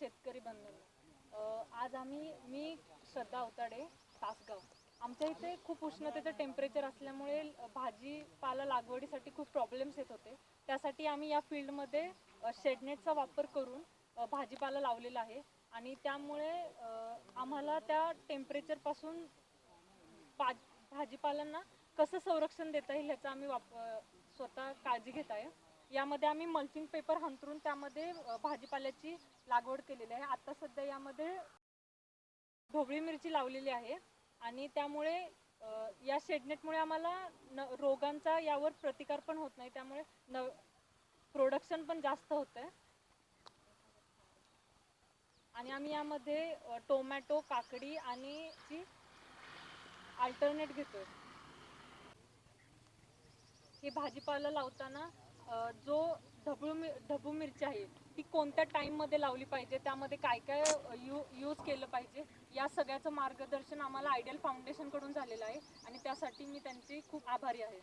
शेतकरी बंधूंनो आज आम्ही मी श्रद्धा अवताडे तासगाव. आमच्या इथे खूप उष्णतेचं टेम्परेचर असल्यामुळे भाजीपाला लागवडीसाठी खूप प्रॉब्लेम्स येत होते. त्यासाठी आम्ही या फील्डमध्ये शेडनेटचा वापर करून भाजीपाला लावलेला आहे. आणि त्यामुळे आम्हाला त्या टेम्परेचरपासून पा भाजीपालांना कसं संरक्षण देता येईल ह्याचा आम्ही वाप स्वतः काळजी घेत आहे. यामध्ये आम्ही मल्चिंग पेपर हंतरून त्यामध्ये भाजीपाल्याची लागवड केलेली आहे. आता सध्या यामध्ये ढोबळी मिरची लावलेली आहे आणि त्यामुळे या शेडनेटमुळे आम्हाला न रोगांचा यावर प्रतिकार पण होत नाही. त्यामुळे न प्रोडक्शन पण जास्त होतं आहे आणि आम्ही यामध्ये टोमॅटो काकडी आणि जी अल्टरनेट घेतोय. हे भाजीपाला लावताना जो ढबू मि ढबू मिरची आहे ती कोणत्या टाईममध्ये लावली पाहिजे? त्यामध्ये काय काय यू यूज केलं पाहिजे? या सगळ्याचं मार्गदर्शन आम्हाला आयडियल फाउंडेशनकडून झालेलं आहे आणि त्यासाठी मी त्यांची खूप आभारी आहे.